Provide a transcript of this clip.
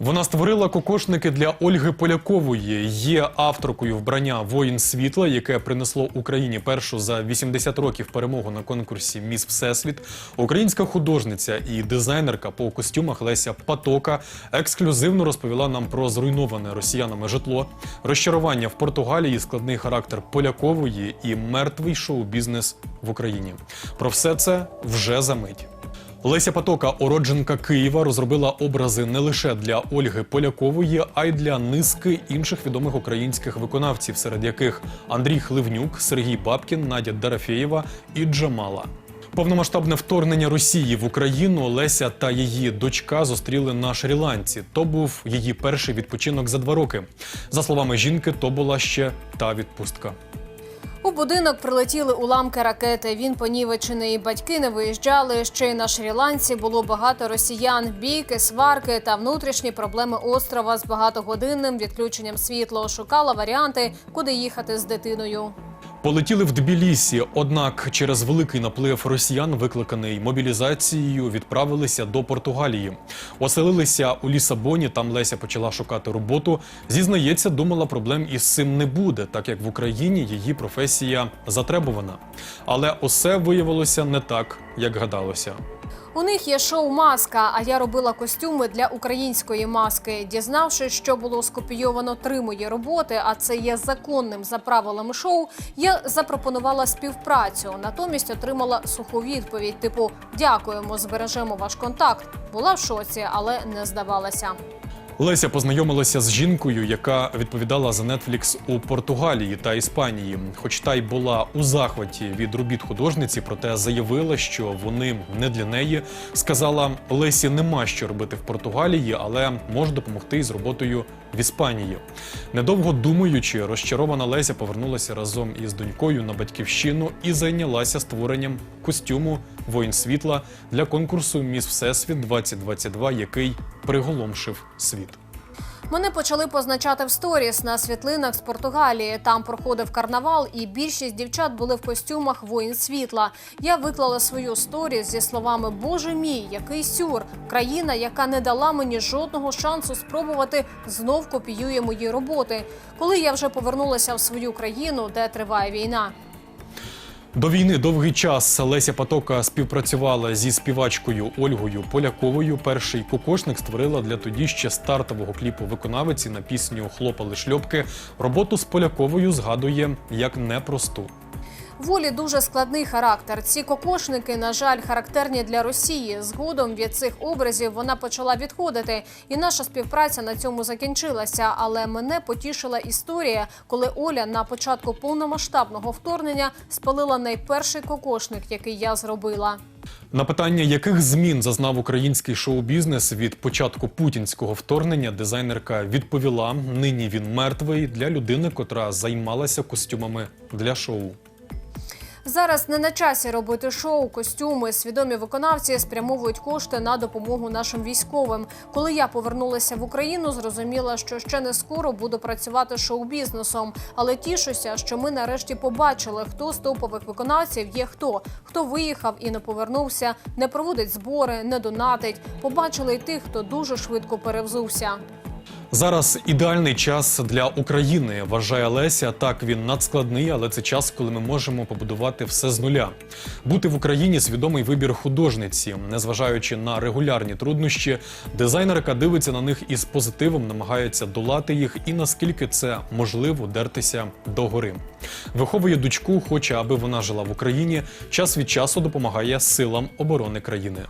Вона створила кокошники для Ольги Полякової. Є авторкою вбрання Воїн світла, яке принесло Україні першу за 80 років перемогу на конкурсі Міс Всесвіт. Українська художниця і дизайнерка по костюмах Леся Патока ексклюзивно розповіла нам про зруйноване росіянами житло, розчарування в Португалії, складний характер Полякової і мертвий шоу-бізнес в Україні. Про все це вже за мить. Леся Патока, уродженка Києва, розробила образи не лише для Ольги Полякової, а й для низки інших відомих українських виконавців, серед яких Андрій Хливнюк, Сергій Бабкін, Надя Дарафєєва і Джамала. Повномасштабне вторгнення Росії в Україну Леся та її дочка зустріли на Шрі-Ланці. То був її перший відпочинок за два роки. За словами жінки, то була ще та відпустка. У будинок прилетіли уламки ракети. Він понівечений. Батьки не виїжджали. Ще й на Шрі-Ланці було багато росіян. Бійки, сварки та внутрішні проблеми острова з багатогодинним відключенням світла. Шукала варіанти, куди їхати з дитиною. Полетіли в Тбілісі, однак через великий наплив росіян, викликаний мобілізацією, відправилися до Португалії. Оселилися у Лісабоні. Там Леся почала шукати роботу. Зізнається, думала, проблем із цим не буде, так як в Україні її професія затребувана. Але усе виявилося не так, як гадалося. У них є шоу Маска, а я робила костюми для української маски. Дізнавшись, що було скопійовано три мої роботи, а це є законним за правилами шоу. Я запропонувала співпрацю. Натомість отримала суху відповідь: типу Дякуємо, збережемо ваш контакт. Була в шоці, але не здавалася. Леся познайомилася з жінкою, яка відповідала за Netflix у Португалії та Іспанії. Хоч та й була у захваті від робіт художниці, проте заявила, що вони не для неї. Сказала, Лесі нема що робити в Португалії, але може допомогти із роботою в Іспанії. Недовго думаючи, розчарована Леся повернулася разом із донькою на батьківщину і зайнялася створенням костюму Воїн світла для конкурсу Міс Всесвіт 2022, який приголомшив світ. Мене почали позначати в сторіс на світлинах з Португалії. Там проходив карнавал, і більшість дівчат були в костюмах воїн світла. Я виклала свою сторіс зі словами Боже мій, який сюр! Країна, яка не дала мені жодного шансу спробувати, знов копіює мої роботи. Коли я вже повернулася в свою країну, де триває війна. До війни довгий час Леся Патока співпрацювала зі співачкою Ольгою Поляковою. Перший кокошник створила для тоді ще стартового кліпу виконавиці на пісню Хлопали шльопки. Роботу з Поляковою згадує як непросту. Волі дуже складний характер. Ці кокошники, на жаль, характерні для Росії. Згодом від цих образів вона почала відходити, і наша співпраця на цьому закінчилася. Але мене потішила історія, коли Оля на початку повномасштабного вторгнення спалила найперший кокошник, який я зробила. На питання, яких змін зазнав український шоу-бізнес від початку путінського вторгнення, дизайнерка відповіла: нині він мертвий для людини, котра займалася костюмами для шоу. Зараз не на часі робити шоу, костюми. Свідомі виконавці спрямовують кошти на допомогу нашим військовим. Коли я повернулася в Україну, зрозуміла, що ще не скоро буду працювати шоу-бізнесом. Але тішуся, що ми нарешті побачили, хто з топових виконавців є хто, хто виїхав і не повернувся, не проводить збори, не донатить. Побачили й тих, хто дуже швидко перевзувся. Зараз ідеальний час для України, вважає Леся. Так він надскладний, але це час, коли ми можемо побудувати все з нуля. Бути в Україні свідомий вибір художниці, незважаючи на регулярні труднощі, дизайнерка дивиться на них із позитивом, намагається долати їх і наскільки це можливо дертися до гори. Виховує дочку, хоче, аби вона жила в Україні. Час від часу допомагає силам оборони країни.